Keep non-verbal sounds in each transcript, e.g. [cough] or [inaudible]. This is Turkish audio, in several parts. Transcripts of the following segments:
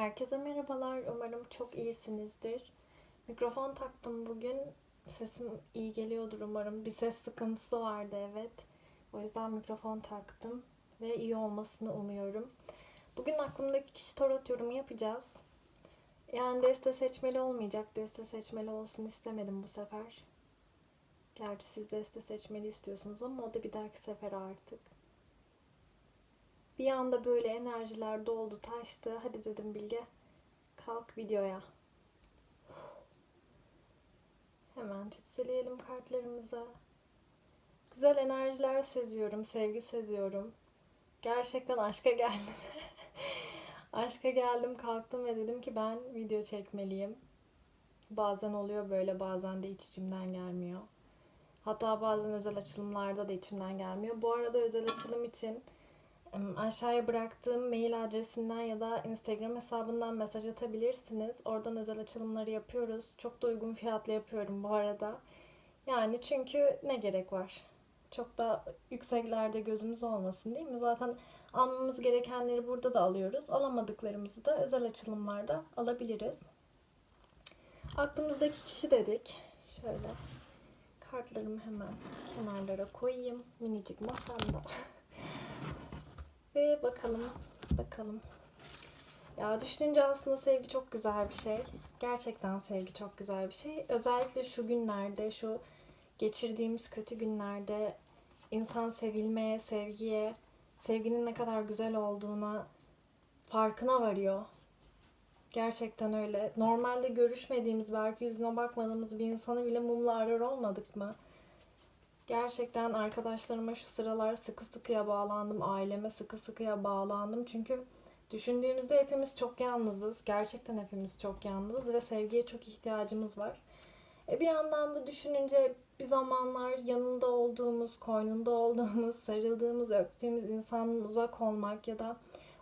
Herkese merhabalar. Umarım çok iyisinizdir. Mikrofon taktım bugün. Sesim iyi geliyordur umarım. Bir ses sıkıntısı vardı evet. O yüzden mikrofon taktım ve iyi olmasını umuyorum. Bugün aklımdaki kişi tarot yorumu yapacağız. Yani deste seçmeli olmayacak. Deste seçmeli olsun istemedim bu sefer. Gerçi siz deste seçmeli istiyorsunuz ama o da bir dahaki sefer artık. Bir anda böyle enerjiler doldu taştı. Hadi dedim Bilge kalk videoya. Hemen tütsüleyelim kartlarımıza. Güzel enerjiler seziyorum, sevgi seziyorum. Gerçekten aşka geldim. [laughs] aşka geldim, kalktım ve dedim ki ben video çekmeliyim. Bazen oluyor böyle, bazen de hiç içimden gelmiyor. Hatta bazen özel açılımlarda da içimden gelmiyor. Bu arada özel açılım için Aşağıya bıraktığım mail adresinden ya da Instagram hesabından mesaj atabilirsiniz. Oradan özel açılımları yapıyoruz. Çok da uygun fiyatlı yapıyorum bu arada. Yani çünkü ne gerek var? Çok da yükseklerde gözümüz olmasın değil mi? Zaten almamız gerekenleri burada da alıyoruz. Alamadıklarımızı da özel açılımlarda alabiliriz. Aklımızdaki kişi dedik. Şöyle kartlarımı hemen kenarlara koyayım. Minicik masamda. [laughs] Ve bakalım, bakalım. Ya düşününce aslında sevgi çok güzel bir şey. Gerçekten sevgi çok güzel bir şey. Özellikle şu günlerde, şu geçirdiğimiz kötü günlerde insan sevilmeye, sevgiye, sevginin ne kadar güzel olduğuna farkına varıyor. Gerçekten öyle. Normalde görüşmediğimiz, belki yüzüne bakmadığımız bir insanı bile mumla arar olmadık mı? Gerçekten arkadaşlarıma şu sıralar sıkı sıkıya bağlandım. Aileme sıkı sıkıya bağlandım. Çünkü düşündüğümüzde hepimiz çok yalnızız. Gerçekten hepimiz çok yalnızız ve sevgiye çok ihtiyacımız var. E bir yandan da düşününce bir zamanlar yanında olduğumuz, koynunda olduğumuz, [laughs] sarıldığımız, öptüğümüz insanın uzak olmak ya da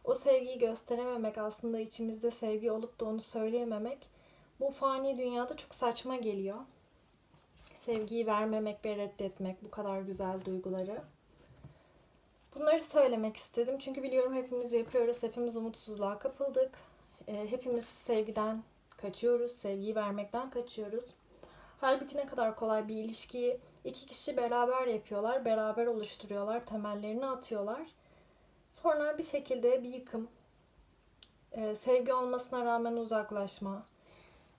o sevgiyi gösterememek aslında içimizde sevgi olup da onu söyleyememek bu fani dünyada çok saçma geliyor sevgiyi vermemek ve reddetmek bu kadar güzel duyguları. Bunları söylemek istedim çünkü biliyorum hepimiz yapıyoruz, hepimiz umutsuzluğa kapıldık. E, hepimiz sevgiden kaçıyoruz, sevgiyi vermekten kaçıyoruz. Halbuki ne kadar kolay bir ilişkiyi iki kişi beraber yapıyorlar, beraber oluşturuyorlar, temellerini atıyorlar. Sonra bir şekilde bir yıkım, e, sevgi olmasına rağmen uzaklaşma,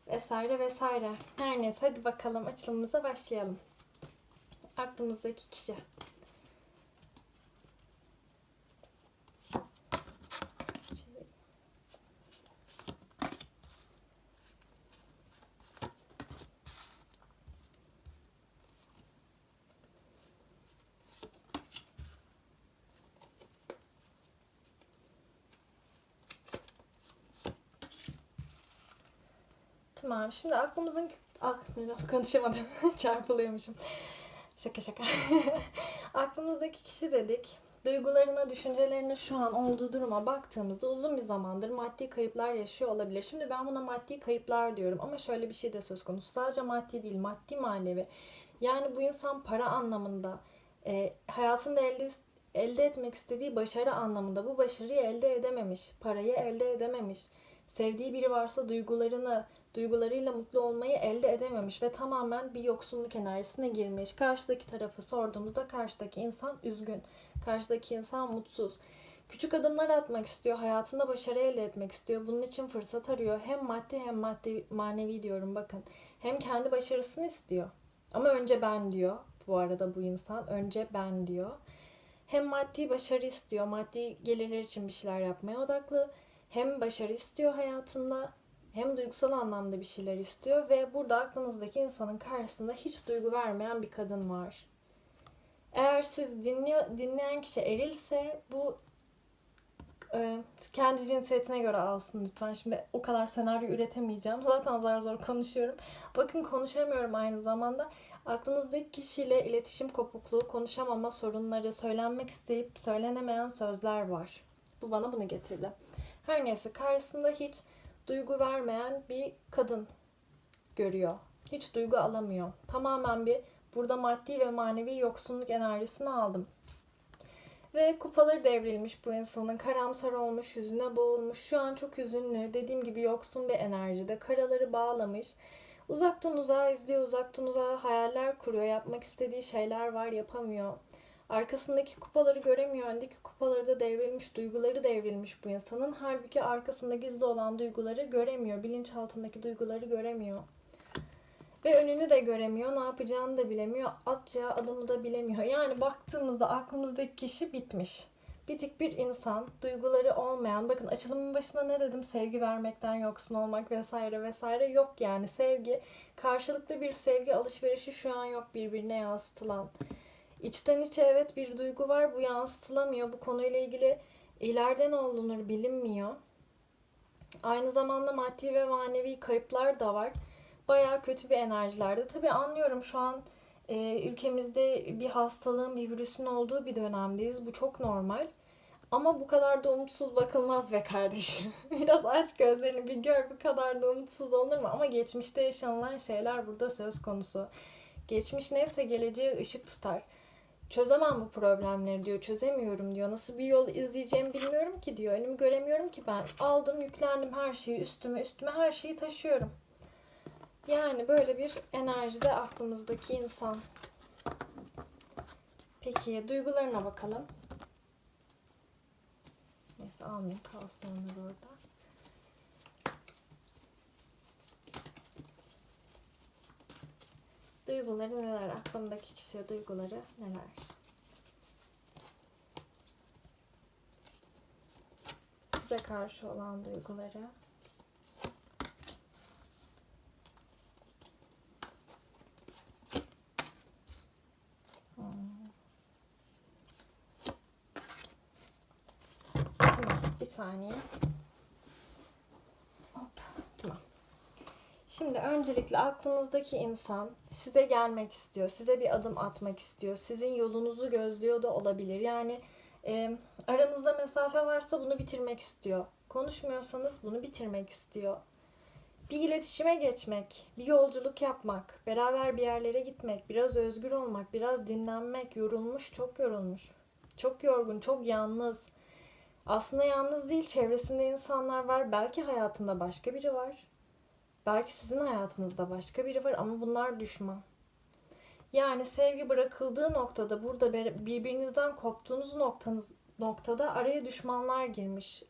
vesaire vesaire. Her neyse hadi bakalım açılımımıza başlayalım. Aklımızdaki kişi. Tamam. Şimdi aklımızın... Ah, konuşamadım. [laughs] Çarpılıyormuşum. Şaka şaka. [laughs] Aklımızdaki kişi dedik. Duygularına, düşüncelerine şu an olduğu duruma baktığımızda uzun bir zamandır maddi kayıplar yaşıyor olabilir. Şimdi ben buna maddi kayıplar diyorum ama şöyle bir şey de söz konusu. Sadece maddi değil, maddi manevi. Yani bu insan para anlamında, e, hayatında elde elde etmek istediği başarı anlamında bu başarıyı elde edememiş, parayı elde edememiş. Sevdiği biri varsa duygularını, duygularıyla mutlu olmayı elde edememiş ve tamamen bir yoksunluk enerjisine girmiş. Karşıdaki tarafı sorduğumuzda karşıdaki insan üzgün. Karşıdaki insan mutsuz. Küçük adımlar atmak istiyor, hayatında başarı elde etmek istiyor. Bunun için fırsat arıyor. Hem maddi hem maddi manevi diyorum bakın. Hem kendi başarısını istiyor. Ama önce ben diyor. Bu arada bu insan önce ben diyor. Hem maddi başarı istiyor, maddi gelirler için bir şeyler yapmaya odaklı. Hem başarı istiyor hayatında hem duygusal anlamda bir şeyler istiyor ve burada aklınızdaki insanın karşısında hiç duygu vermeyen bir kadın var. Eğer siz dinliyor, dinleyen kişi erilse bu e, kendi cinsiyetine göre alsın lütfen. Şimdi o kadar senaryo üretemeyeceğim. Zaten zar zor konuşuyorum. Bakın konuşamıyorum aynı zamanda. Aklınızdaki kişiyle iletişim kopukluğu, konuşamama sorunları, söylenmek isteyip söylenemeyen sözler var. Bu bana bunu getirdi. Her neyse karşısında hiç duygu vermeyen bir kadın görüyor. Hiç duygu alamıyor. Tamamen bir burada maddi ve manevi yoksunluk enerjisini aldım. Ve kupaları devrilmiş bu insanın. Karamsar olmuş, yüzüne boğulmuş. Şu an çok hüzünlü. Dediğim gibi yoksun bir enerjide. Karaları bağlamış. Uzaktan uzağa izliyor, uzaktan uzağa hayaller kuruyor. Yapmak istediği şeyler var, yapamıyor. Arkasındaki kupaları göremiyor. Öndeki kupaları da devrilmiş, duyguları devrilmiş bu insanın. Halbuki arkasında gizli olan duyguları göremiyor. Bilinçaltındaki duyguları göremiyor. Ve önünü de göremiyor. Ne yapacağını da bilemiyor. Atacağı adımı da bilemiyor. Yani baktığımızda aklımızdaki kişi bitmiş. Bitik bir insan, duyguları olmayan. Bakın açılımın başında ne dedim? Sevgi vermekten yoksun olmak vesaire vesaire yok yani. Sevgi, karşılıklı bir sevgi alışverişi şu an yok birbirine yansıtılan. İçten içe evet bir duygu var. Bu yansıtılamıyor. Bu konuyla ilgili ileride ne olunur bilinmiyor. Aynı zamanda maddi ve manevi kayıplar da var. Bayağı kötü bir enerjilerde. Tabii anlıyorum şu an e, ülkemizde bir hastalığın, bir virüsün olduğu bir dönemdeyiz. Bu çok normal. Ama bu kadar da umutsuz bakılmaz be kardeşim. [laughs] Biraz aç gözlerini bir gör bu kadar da umutsuz olur mu? Ama geçmişte yaşanılan şeyler burada söz konusu. Geçmiş neyse geleceğe ışık tutar. Çözemem bu problemleri diyor. Çözemiyorum diyor. Nasıl bir yol izleyeceğimi bilmiyorum ki diyor. Önümü göremiyorum ki ben. Aldım, yüklendim her şeyi üstüme, üstüme her şeyi taşıyorum. Yani böyle bir enerjide aklımızdaki insan. Peki duygularına bakalım. Neyse almayayım kalsın onlar orada. Duyguları neler? Aklımdaki kişiye duyguları neler? Size karşı olan duyguları. Hmm. Bir saniye. Hop, tamam. Şimdi öncelikle aklınızdaki insan size gelmek istiyor, size bir adım atmak istiyor, sizin yolunuzu gözlüyor da olabilir. Yani e, aranızda mesafe varsa bunu bitirmek istiyor. Konuşmuyorsanız bunu bitirmek istiyor. Bir iletişime geçmek, bir yolculuk yapmak, beraber bir yerlere gitmek, biraz özgür olmak, biraz dinlenmek, yorulmuş, çok yorulmuş. Çok yorgun, çok yalnız. Aslında yalnız değil, çevresinde insanlar var. Belki hayatında başka biri var. Belki sizin hayatınızda başka biri var ama bunlar düşman. Yani sevgi bırakıldığı noktada burada birbirinizden koptuğunuz noktanız noktada araya düşmanlar girmiş.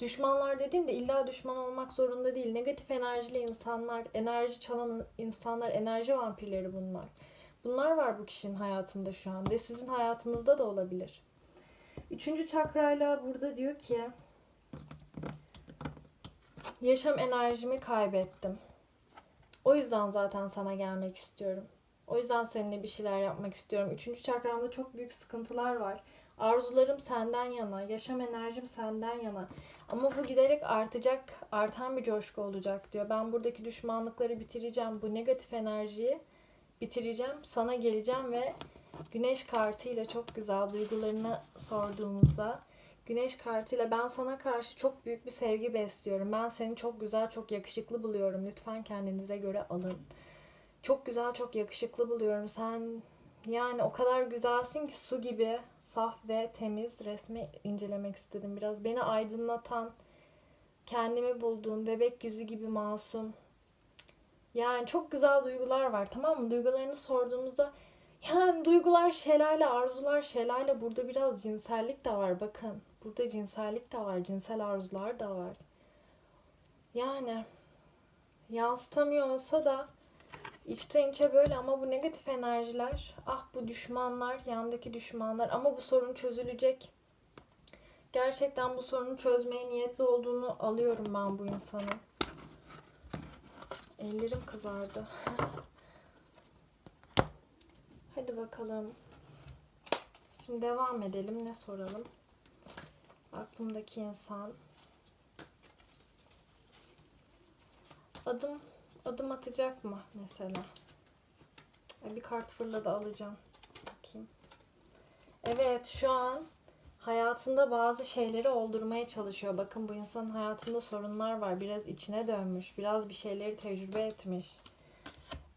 Düşmanlar dediğimde illa düşman olmak zorunda değil. Negatif enerjili insanlar, enerji çalan insanlar, enerji vampirleri bunlar. Bunlar var bu kişinin hayatında şu an ve sizin hayatınızda da olabilir. Üçüncü çakrayla burada diyor ki yaşam enerjimi kaybettim. O yüzden zaten sana gelmek istiyorum. O yüzden seninle bir şeyler yapmak istiyorum. Üçüncü çakramda çok büyük sıkıntılar var. Arzularım senden yana, yaşam enerjim senden yana. Ama bu giderek artacak, artan bir coşku olacak diyor. Ben buradaki düşmanlıkları bitireceğim, bu negatif enerjiyi bitireceğim. Sana geleceğim ve güneş kartıyla çok güzel duygularını sorduğumuzda Güneş kartıyla ben sana karşı çok büyük bir sevgi besliyorum. Ben seni çok güzel, çok yakışıklı buluyorum. Lütfen kendinize göre alın. Çok güzel, çok yakışıklı buluyorum. Sen yani o kadar güzelsin ki su gibi saf ve temiz resmi incelemek istedim biraz. Beni aydınlatan, kendimi bulduğum bebek yüzü gibi masum. Yani çok güzel duygular var tamam mı? Duygularını sorduğumuzda yani duygular şelale, arzular şelale. Burada biraz cinsellik de var bakın. Burada cinsellik de var, cinsel arzular da var. Yani yansıtamıyor olsa da içten içe böyle ama bu negatif enerjiler, ah bu düşmanlar, yandaki düşmanlar ama bu sorun çözülecek. Gerçekten bu sorunu çözmeye niyetli olduğunu alıyorum ben bu insanın. Ellerim kızardı. [laughs] Hadi bakalım. Şimdi devam edelim. Ne soralım? Aklımdaki insan. Adım adım atacak mı mesela? Bir kart fırladı alacağım. Bakayım. Evet şu an hayatında bazı şeyleri oldurmaya çalışıyor. Bakın bu insanın hayatında sorunlar var. Biraz içine dönmüş. Biraz bir şeyleri tecrübe etmiş.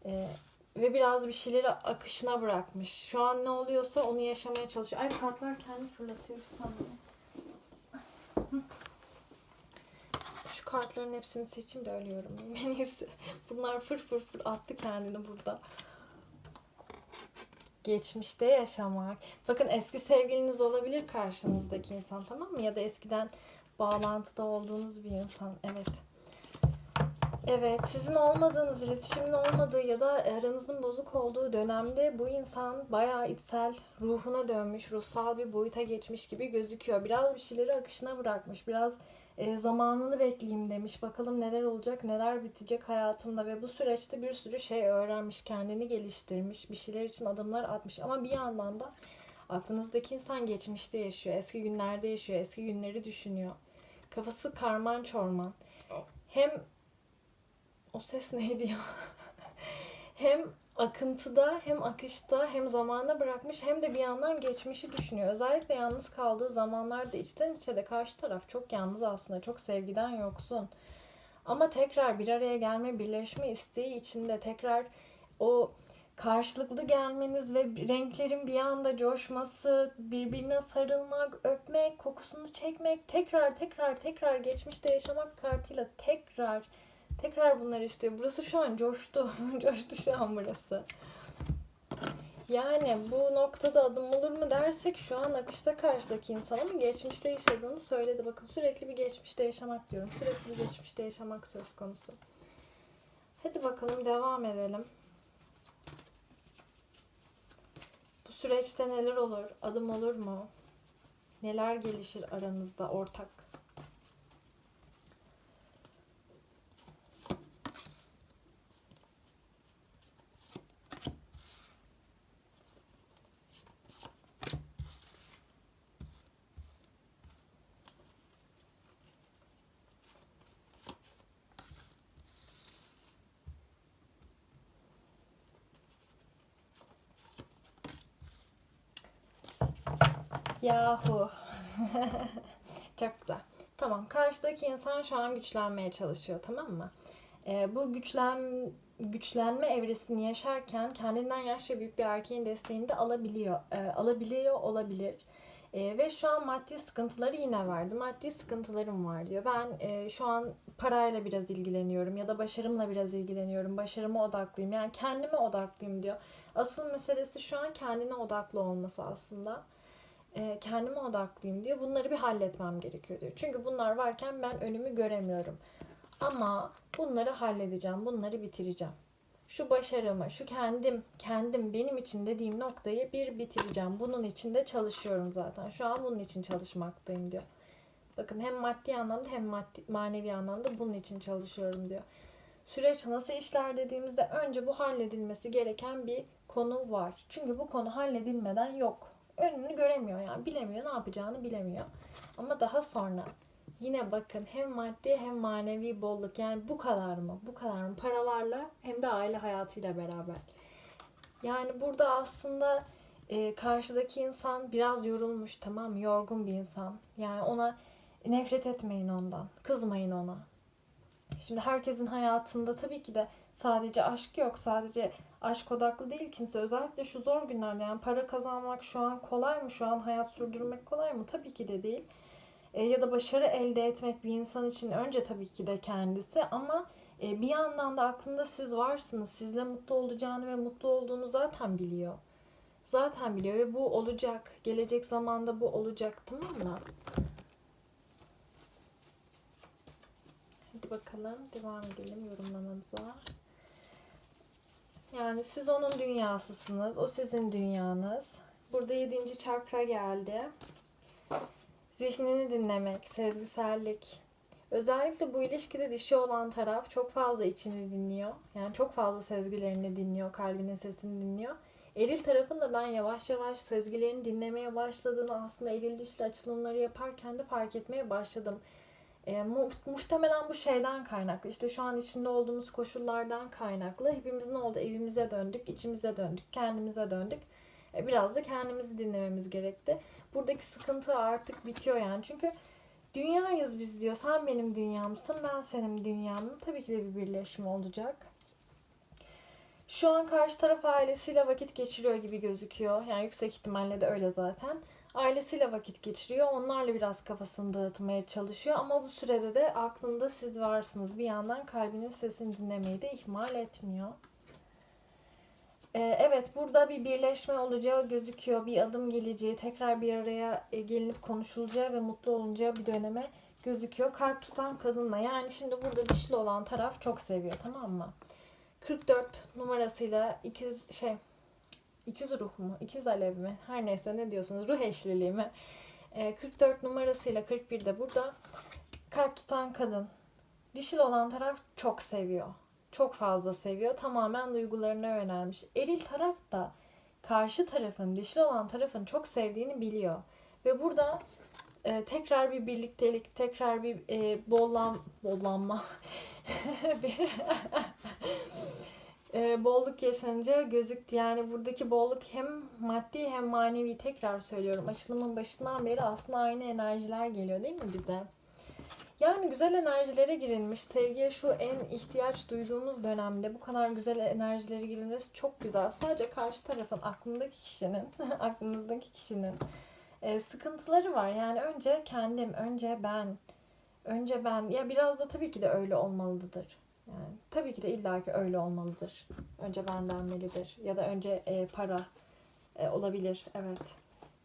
Ee, ve biraz bir şeyleri akışına bırakmış. Şu an ne oluyorsa onu yaşamaya çalışıyor. Ay kartlar kendi fırlatıyor bir saniye. Hı. Şu kartların hepsini seçeyim de öyle yorumlayayım. [laughs] Bunlar fır fır fır attı kendini burada. Geçmişte yaşamak. Bakın eski sevgiliniz olabilir karşınızdaki insan tamam mı? Ya da eskiden bağlantıda olduğunuz bir insan. Evet. Evet, sizin olmadığınız, iletişimin olmadığı ya da aranızın bozuk olduğu dönemde bu insan bayağı içsel, ruhuna dönmüş, ruhsal bir boyuta geçmiş gibi gözüküyor. Biraz bir şeyleri akışına bırakmış, biraz e, zamanını bekleyeyim demiş. Bakalım neler olacak, neler bitecek hayatımda ve bu süreçte bir sürü şey öğrenmiş, kendini geliştirmiş, bir şeyler için adımlar atmış. Ama bir yandan da aklınızdaki insan geçmişte yaşıyor, eski günlerde yaşıyor, eski günleri düşünüyor. Kafası karman çorman. Hem o ses neydi ya? [laughs] hem akıntıda hem akışta hem zamana bırakmış hem de bir yandan geçmişi düşünüyor. Özellikle yalnız kaldığı zamanlarda içten içe de karşı taraf çok yalnız aslında. Çok sevgiden yoksun. Ama tekrar bir araya gelme, birleşme isteği içinde tekrar o karşılıklı gelmeniz ve renklerin bir anda coşması, birbirine sarılmak, öpmek, kokusunu çekmek, tekrar tekrar tekrar geçmişte yaşamak kartıyla tekrar Tekrar bunları istiyor. Burası şu an coştu. [laughs] coştu şu an burası. Yani bu noktada adım olur mu dersek şu an akışta karşıdaki insan ama geçmişte yaşadığını söyledi. Bakın sürekli bir geçmişte yaşamak diyorum. Sürekli bir geçmişte yaşamak söz konusu. Hadi bakalım devam edelim. Bu süreçte neler olur? Adım olur mu? Neler gelişir aranızda ortak? Yahu. [laughs] Çok güzel. Tamam. Karşıdaki insan şu an güçlenmeye çalışıyor. Tamam mı? Ee, bu güçlen güçlenme evresini yaşarken kendinden yaşça büyük bir erkeğin desteğini de alabiliyor. Ee, alabiliyor olabilir. Ee, ve şu an maddi sıkıntıları yine vardı. Maddi sıkıntılarım var diyor. Ben e, şu an parayla biraz ilgileniyorum ya da başarımla biraz ilgileniyorum. Başarıma odaklıyım. Yani kendime odaklıyım diyor. Asıl meselesi şu an kendine odaklı olması aslında e, kendime odaklıyım diyor. Bunları bir halletmem gerekiyor diyor. Çünkü bunlar varken ben önümü göremiyorum. Ama bunları halledeceğim, bunları bitireceğim. Şu başarımı, şu kendim, kendim benim için dediğim noktayı bir bitireceğim. Bunun için de çalışıyorum zaten. Şu an bunun için çalışmaktayım diyor. Bakın hem maddi anlamda hem maddi, manevi anlamda bunun için çalışıyorum diyor. Süreç nasıl işler dediğimizde önce bu halledilmesi gereken bir konu var. Çünkü bu konu halledilmeden yok önünü göremiyor yani bilemiyor ne yapacağını bilemiyor. Ama daha sonra yine bakın hem maddi hem manevi bolluk yani bu kadar mı? Bu kadar mı? Paralarla hem de aile hayatıyla beraber. Yani burada aslında e, karşıdaki insan biraz yorulmuş tamam? Yorgun bir insan. Yani ona nefret etmeyin ondan. Kızmayın ona. Şimdi herkesin hayatında tabii ki de sadece aşk yok. Sadece aşk odaklı değil kimse. Özellikle şu zor günlerde yani para kazanmak şu an kolay mı? Şu an hayat sürdürmek kolay mı? Tabii ki de değil. E, ya da başarı elde etmek bir insan için önce tabii ki de kendisi ama e, bir yandan da aklında siz varsınız. Sizle mutlu olacağını ve mutlu olduğunu zaten biliyor. Zaten biliyor ve bu olacak. Gelecek zamanda bu olacak tamam mı? Hadi bakalım devam edelim yorumlamamıza. Yani siz onun dünyasısınız. O sizin dünyanız. Burada yedinci çakra geldi. Zihnini dinlemek, sezgisellik. Özellikle bu ilişkide dişi olan taraf çok fazla içini dinliyor. Yani çok fazla sezgilerini dinliyor, kalbinin sesini dinliyor. Eril tarafın da ben yavaş yavaş sezgilerini dinlemeye başladığını aslında eril dişli açılımları yaparken de fark etmeye başladım. E, mu muhtemelen bu şeyden kaynaklı. İşte şu an içinde olduğumuz koşullardan kaynaklı. Hepimiz ne oldu? Evimize döndük, içimize döndük, kendimize döndük. E, biraz da kendimizi dinlememiz gerekti. Buradaki sıkıntı artık bitiyor yani. Çünkü dünyayız biz diyor. Sen benim dünyamsın, ben senin dünyamım. Tabii ki de bir birleşme olacak. Şu an karşı taraf ailesiyle vakit geçiriyor gibi gözüküyor. Yani yüksek ihtimalle de öyle zaten. Ailesiyle vakit geçiriyor. Onlarla biraz kafasını dağıtmaya çalışıyor. Ama bu sürede de aklında siz varsınız. Bir yandan kalbinin sesini dinlemeyi de ihmal etmiyor. Ee, evet burada bir birleşme olacağı gözüküyor. Bir adım geleceği, tekrar bir araya e, gelinip konuşulacağı ve mutlu olunacağı bir döneme gözüküyor. Kalp tutan kadınla. Yani şimdi burada dişli olan taraf çok seviyor tamam mı? 44 numarasıyla ikiz şey ikiz ruh mu? İkiz alev mi? Her neyse ne diyorsunuz? Ruh eşliliği mi? Ee, 44 numarasıyla 41 de burada kalp tutan kadın. Dişil olan taraf çok seviyor. Çok fazla seviyor. Tamamen duygularına yönelmiş. Eril taraf da karşı tarafın, dişli olan tarafın çok sevdiğini biliyor. Ve burada e, tekrar bir birliktelik, tekrar bir e, bollan, bollanma, [laughs] e, bolluk yaşanınca gözüktü. Yani buradaki bolluk hem maddi hem manevi tekrar söylüyorum. Açılımın başından beri aslında aynı enerjiler geliyor değil mi bize? Yani güzel enerjilere girilmiş. Sevgiye şu en ihtiyaç duyduğumuz dönemde bu kadar güzel enerjilere girilmesi çok güzel. Sadece karşı tarafın aklındaki kişinin, [laughs] aklınızdaki kişinin e, sıkıntıları var. Yani önce kendim, önce ben, önce ben. Ya biraz da tabii ki de öyle olmalıdır. Yani tabii ki de illaki öyle olmalıdır. Önce ben denmelidir. Ya da önce e, para e, olabilir. Evet.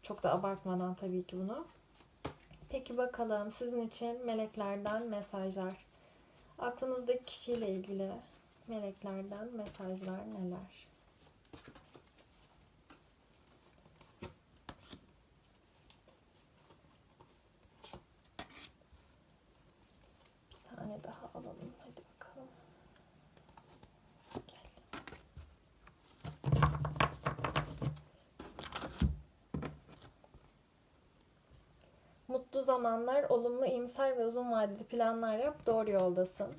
Çok da abartmadan tabii ki bunu. Peki bakalım sizin için meleklerden mesajlar. Aklınızdaki kişiyle ilgili meleklerden mesajlar neler? Bir tane daha alalım. Hadi bakalım. Gel. Mutlu zamanlar, olumlu, iyimser ve uzun vadeli planlar yap, doğru yoldasın.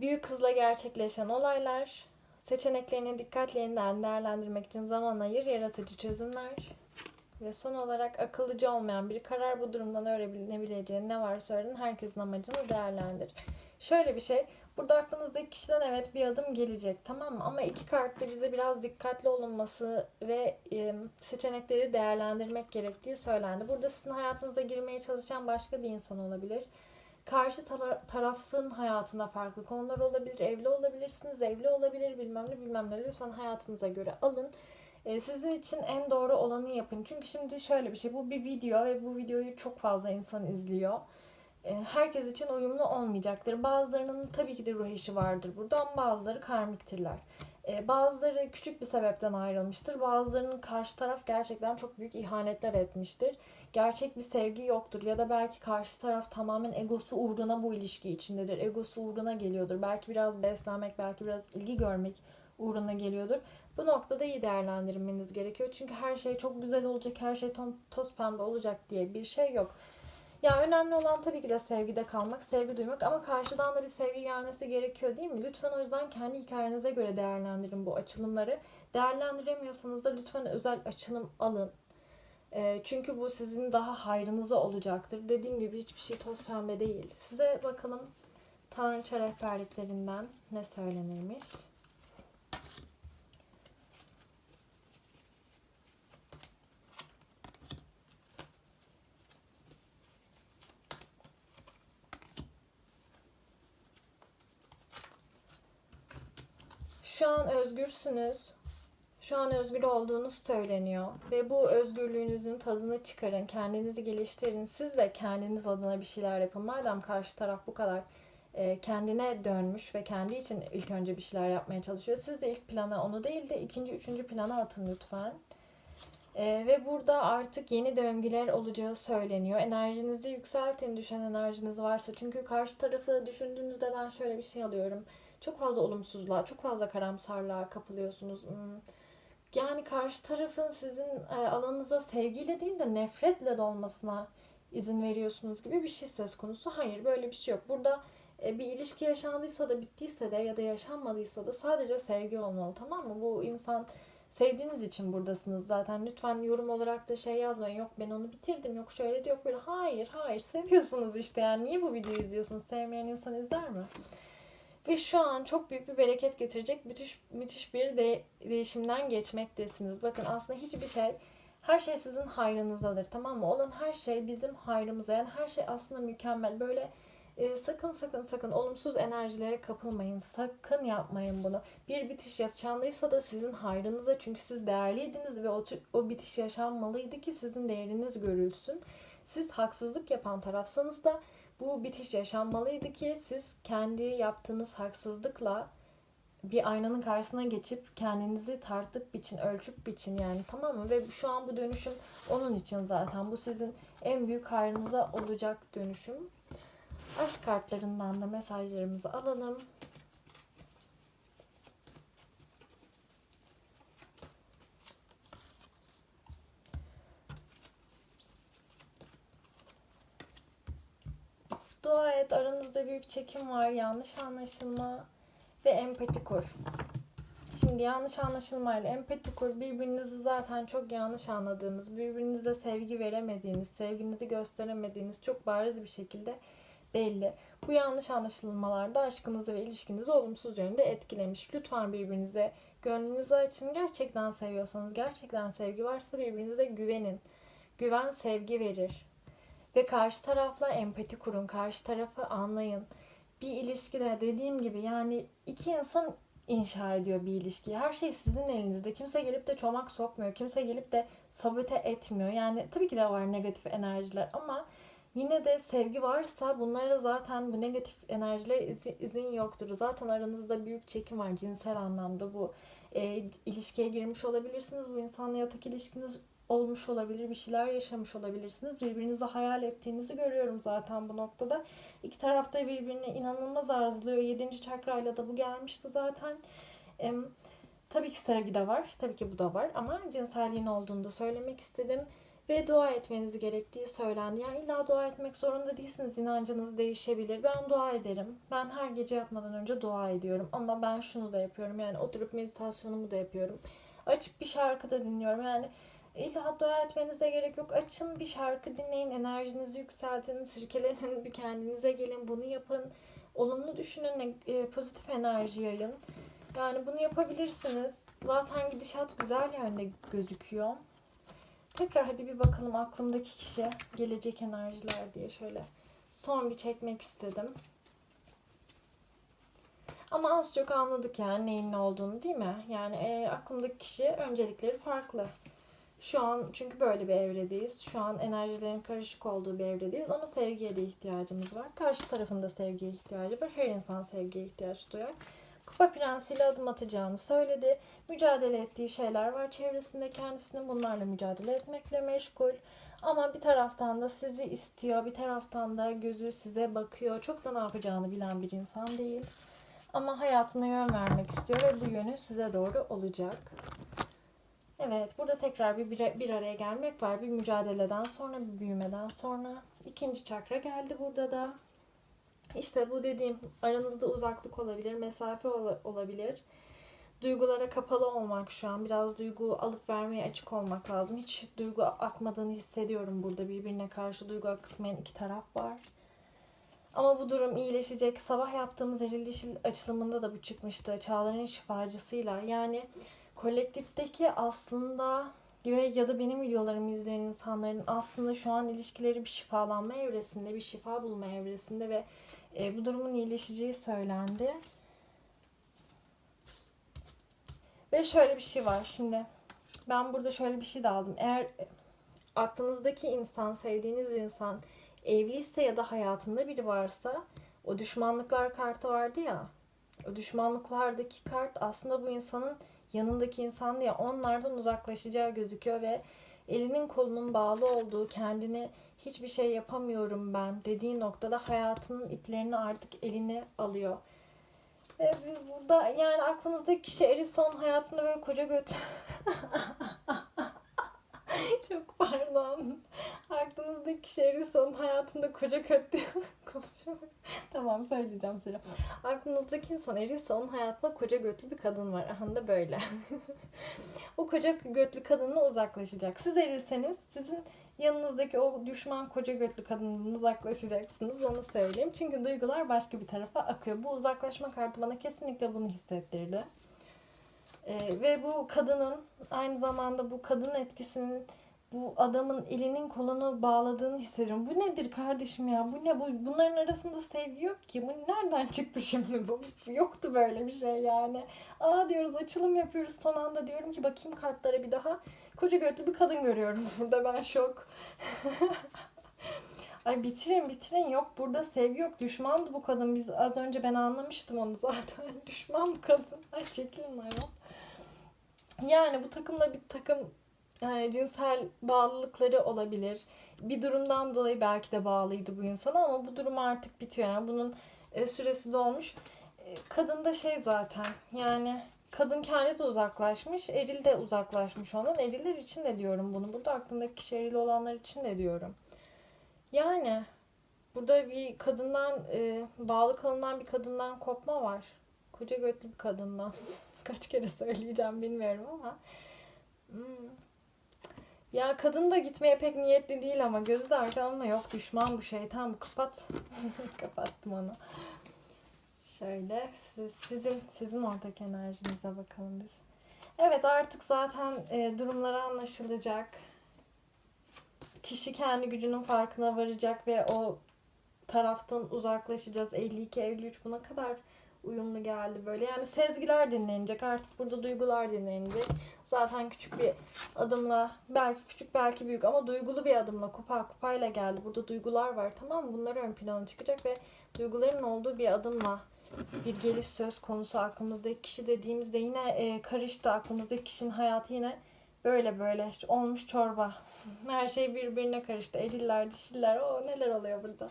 Büyük hızla gerçekleşen olaylar, seçeneklerini dikkatle yeniden değerlendirmek için zaman ayır, yaratıcı çözümler. Ve son olarak akıllıcı olmayan bir karar bu durumdan öğrenebileceğin ne varsa öğrenin herkesin amacını değerlendir. Şöyle bir şey, burada aklınızdaki kişiden evet bir adım gelecek tamam mı? Ama iki kartta bize biraz dikkatli olunması ve e, seçenekleri değerlendirmek gerektiği söylendi. Burada sizin hayatınıza girmeye çalışan başka bir insan olabilir. Karşı tara- tarafın hayatında farklı konular olabilir. Evli olabilirsiniz, evli olabilir bilmem ne bilmem ne. Lütfen hayatınıza göre alın. E, sizin için en doğru olanı yapın. Çünkü şimdi şöyle bir şey. Bu bir video ve bu videoyu çok fazla insan izliyor. E, herkes için uyumlu olmayacaktır. Bazılarının tabii ki de ruh eşi vardır burada ama bazıları karmiktirler. E, bazıları küçük bir sebepten ayrılmıştır. Bazılarının karşı taraf gerçekten çok büyük ihanetler etmiştir. Gerçek bir sevgi yoktur ya da belki karşı taraf tamamen egosu uğruna bu ilişki içindedir. Egosu uğruna geliyordur. Belki biraz beslenmek, belki biraz ilgi görmek uğruna geliyordur. Bu noktada iyi değerlendirmeniz gerekiyor. Çünkü her şey çok güzel olacak, her şey toz pembe olacak diye bir şey yok. Ya önemli olan tabii ki de sevgide kalmak, sevgi duymak ama karşıdan da bir sevgi gelmesi gerekiyor değil mi? Lütfen o yüzden kendi hikayenize göre değerlendirin bu açılımları. Değerlendiremiyorsanız da lütfen özel açılım alın. Ee, çünkü bu sizin daha hayrınıza olacaktır. Dediğim gibi hiçbir şey toz pembe değil. Size bakalım Tanrıça rehberliklerinden ne söylenirmiş? Şu an özgürsünüz. Şu an özgür olduğunuz söyleniyor. Ve bu özgürlüğünüzün tadını çıkarın. Kendinizi geliştirin. Siz de kendiniz adına bir şeyler yapın. Madem karşı taraf bu kadar e, kendine dönmüş ve kendi için ilk önce bir şeyler yapmaya çalışıyor. Siz de ilk plana onu değil de ikinci, üçüncü plana atın lütfen. E, ve burada artık yeni döngüler olacağı söyleniyor. Enerjinizi yükseltin düşen enerjiniz varsa. Çünkü karşı tarafı düşündüğünüzde ben şöyle bir şey alıyorum. Çok fazla olumsuzluğa, çok fazla karamsarlığa kapılıyorsunuz. Hmm. Yani karşı tarafın sizin e, alanınıza sevgiyle değil de nefretle dolmasına izin veriyorsunuz gibi bir şey söz konusu. Hayır böyle bir şey yok. Burada e, bir ilişki yaşandıysa da bittiyse de ya da yaşanmadıysa da sadece sevgi olmalı tamam mı? Bu insan sevdiğiniz için buradasınız zaten. Lütfen yorum olarak da şey yazmayın. Yok ben onu bitirdim. Yok şöyle de yok böyle. Hayır hayır seviyorsunuz işte yani. Niye bu videoyu izliyorsunuz? Sevmeyen insan izler mi? Ve şu an çok büyük bir bereket getirecek müthiş, müthiş bir de, değişimden geçmektesiniz. Bakın aslında hiçbir şey, her şey sizin hayrınızadır tamam mı? Olan her şey bizim hayrımıza. Yani her şey aslında mükemmel. Böyle e, sakın sakın sakın olumsuz enerjilere kapılmayın. Sakın yapmayın bunu. Bir bitiş yaşandıysa da sizin hayrınıza. Çünkü siz değerliydiniz ve o, o bitiş yaşanmalıydı ki sizin değeriniz görülsün. Siz haksızlık yapan tarafsanız da bu bitiş yaşanmalıydı ki siz kendi yaptığınız haksızlıkla bir aynanın karşısına geçip kendinizi tartıp biçin, ölçüp biçin yani tamam mı? Ve şu an bu dönüşüm onun için zaten. Bu sizin en büyük hayrınıza olacak dönüşüm. Aşk kartlarından da mesajlarımızı alalım. Dua et, aranızda büyük çekim var, yanlış anlaşılma ve empati kur. Şimdi yanlış anlaşılmayla empati kur birbirinizi zaten çok yanlış anladığınız, birbirinize sevgi veremediğiniz, sevginizi gösteremediğiniz çok bariz bir şekilde belli. Bu yanlış anlaşılmalarda aşkınızı ve ilişkinizi olumsuz yönde etkilemiş. Lütfen birbirinize gönlünüzü açın. Gerçekten seviyorsanız, gerçekten sevgi varsa birbirinize güvenin. Güven sevgi verir. Ve karşı tarafla empati kurun. Karşı tarafı anlayın. Bir ilişkide dediğim gibi yani iki insan inşa ediyor bir ilişkiyi. Her şey sizin elinizde. Kimse gelip de çomak sokmuyor. Kimse gelip de sabote etmiyor. Yani tabii ki de var negatif enerjiler ama yine de sevgi varsa bunlara zaten bu negatif enerjiler izin, yoktur. Zaten aranızda büyük çekim var cinsel anlamda bu. E, ilişkiye girmiş olabilirsiniz. Bu insanla yatak ilişkiniz olmuş olabilir, bir şeyler yaşamış olabilirsiniz. Birbirinizi hayal ettiğinizi görüyorum zaten bu noktada. İki tarafta birbirine inanılmaz arzuluyor. Yedinci çakrayla da bu gelmişti zaten. Ee, tabii ki sevgi de var, tabii ki bu da var ama cinselliğin olduğunu da söylemek istedim. Ve dua etmeniz gerektiği söylendi. Yani illa dua etmek zorunda değilsiniz. İnancınız değişebilir. Ben dua ederim. Ben her gece yatmadan önce dua ediyorum. Ama ben şunu da yapıyorum. Yani oturup meditasyonumu da yapıyorum. Açıp bir şarkı da dinliyorum. Yani İlla dua etmenize gerek yok. Açın bir şarkı dinleyin, enerjinizi yükseltin, sirkelenin, bir kendinize gelin, bunu yapın. Olumlu düşünün, e, pozitif enerji yayın. Yani bunu yapabilirsiniz. Zaten gidişat güzel yönde gözüküyor. Tekrar hadi bir bakalım aklımdaki kişi gelecek enerjiler diye şöyle son bir çekmek istedim. Ama az çok anladık yani neyin ne olduğunu değil mi? Yani e, aklımdaki kişi öncelikleri farklı. Şu an çünkü böyle bir evredeyiz. Şu an enerjilerin karışık olduğu bir evredeyiz ama sevgiye de ihtiyacımız var. Karşı tarafında sevgiye ihtiyacı var. Her insan sevgiye ihtiyaç duyar. Kupa prensiyle adım atacağını söyledi. Mücadele ettiği şeyler var çevresinde kendisinin bunlarla mücadele etmekle meşgul. Ama bir taraftan da sizi istiyor, bir taraftan da gözü size bakıyor. Çok da ne yapacağını bilen bir insan değil. Ama hayatına yön vermek istiyor ve bu yönü size doğru olacak. Evet, burada tekrar bir, bir bir araya gelmek var. Bir mücadeleden sonra, bir büyümeden sonra. ikinci çakra geldi burada da. İşte bu dediğim aranızda uzaklık olabilir, mesafe ol- olabilir. Duygulara kapalı olmak şu an. Biraz duygu alıp vermeye açık olmak lazım. Hiç duygu akmadığını hissediyorum burada. Birbirine karşı duygu akıtmayan iki taraf var. Ama bu durum iyileşecek. Sabah yaptığımız eril dişil açılımında da bu çıkmıştı. Çağların şifacısıyla. Yani kolektifteki aslında ya da benim videolarımı izleyen insanların aslında şu an ilişkileri bir şifalanma evresinde, bir şifa bulma evresinde ve e, bu durumun iyileşeceği söylendi. Ve şöyle bir şey var şimdi. Ben burada şöyle bir şey de aldım. Eğer aklınızdaki insan, sevdiğiniz insan evliyse ya da hayatında biri varsa o düşmanlıklar kartı vardı ya. O düşmanlıklardaki kart aslında bu insanın yanındaki insan diye onlardan uzaklaşacağı gözüküyor ve elinin kolunun bağlı olduğu, kendini hiçbir şey yapamıyorum ben dediği noktada hayatının iplerini artık eline alıyor. Ve burada yani aklınızdaki kişi Erison hayatında böyle koca göt [laughs] Çok pardon. Aklınızdaki kişi Erison hayatında koca kötü [laughs] konuşuyorum. tamam söyleyeceğim söyle. Aklınızdaki insan Erison hayatında koca götlü bir kadın var. Aha da böyle. [laughs] o koca götlü kadınla uzaklaşacak. Siz erilseniz sizin yanınızdaki o düşman koca götlü kadından uzaklaşacaksınız onu söyleyeyim. Çünkü duygular başka bir tarafa akıyor. Bu uzaklaşma kartı bana kesinlikle bunu hissettirdi. Ee, ve bu kadının aynı zamanda bu kadın etkisinin bu adamın elinin kolunu bağladığını hissediyorum. Bu nedir kardeşim ya? Bu ne? Bu, bunların arasında sevgi yok ki. Bu nereden çıktı [laughs] şimdi bu? Yoktu böyle bir şey yani. Aa diyoruz açılım yapıyoruz son anda diyorum ki bakayım kartlara bir daha. Koca götlü bir kadın görüyorum [laughs] burada ben şok. [laughs] Ay bitirin bitirin yok burada sevgi yok düşmandı bu kadın biz az önce ben anlamıştım onu zaten düşman bu kadın ay çekilin ayol yani bu takımla bir takım e, cinsel bağlılıkları olabilir bir durumdan dolayı belki de bağlıydı bu insana ama bu durum artık bitiyor yani bunun e, süresi dolmuş E, kadın da şey zaten yani kadın kendi de uzaklaşmış eril de uzaklaşmış ondan eriller için de diyorum bunu burada aklımdaki kişi eril olanlar için de diyorum yani burada bir kadından e, bağlı kalınan bir kadından kopma var. Koca götlü bir kadından. [laughs] Kaç kere söyleyeceğim bilmiyorum ama. Hmm. Ya kadın da gitmeye pek niyetli değil ama gözü de arkamda yok düşman bu şeytan bu kapat. [laughs] Kapattım onu. Şöyle siz- sizin sizin oradaki enerjinize bakalım biz. Evet artık zaten e, durumları anlaşılacak kişi kendi gücünün farkına varacak ve o taraftan uzaklaşacağız. 52 53 buna kadar uyumlu geldi böyle. Yani sezgiler dinlenecek. Artık burada duygular dinlenecek. Zaten küçük bir adımla belki küçük belki büyük ama duygulu bir adımla kupa kupayla geldi. Burada duygular var tamam mı? Bunlar ön plana çıkacak ve duyguların olduğu bir adımla bir geliş söz konusu aklımızdaki kişi dediğimizde yine e, karıştı. Aklımızdaki kişinin hayatı yine böyle böyle işte olmuş çorba. [laughs] Her şey birbirine karıştı. Eliller, dişiller. O neler oluyor burada.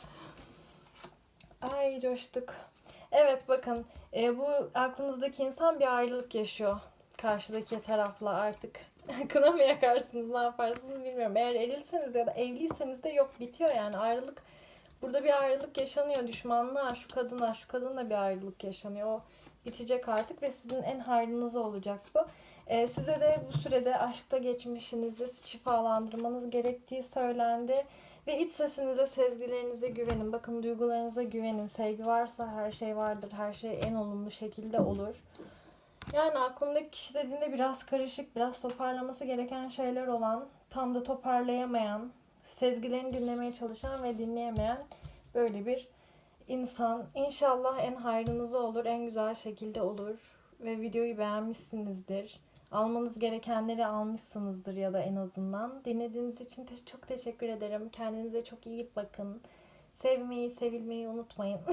Ay coştuk. Evet bakın e, bu aklınızdaki insan bir ayrılık yaşıyor. Karşıdaki tarafla artık. [laughs] Kına mı yakarsınız ne yaparsınız bilmiyorum. Eğer erilseniz ya da evliyseniz de yok bitiyor yani ayrılık. Burada bir ayrılık yaşanıyor. Düşmanlığa, şu kadına, şu kadınla bir ayrılık yaşanıyor. O bitecek artık ve sizin en hayrınıza olacak bu. Ee, size de bu sürede aşkta geçmişinizi şifalandırmanız gerektiği söylendi. Ve iç sesinize, sezgilerinize güvenin. Bakın duygularınıza güvenin. Sevgi varsa her şey vardır. Her şey en olumlu şekilde olur. Yani aklımdaki kişi dediğinde biraz karışık, biraz toparlaması gereken şeyler olan, tam da toparlayamayan, sezgilerini dinlemeye çalışan ve dinleyemeyen böyle bir insan. İnşallah en hayrınıza olur, en güzel şekilde olur ve videoyu beğenmişsinizdir. Almanız gerekenleri almışsınızdır ya da en azından. Dinlediğiniz için te- çok teşekkür ederim. Kendinize çok iyi bakın. Sevmeyi, sevilmeyi unutmayın. [laughs]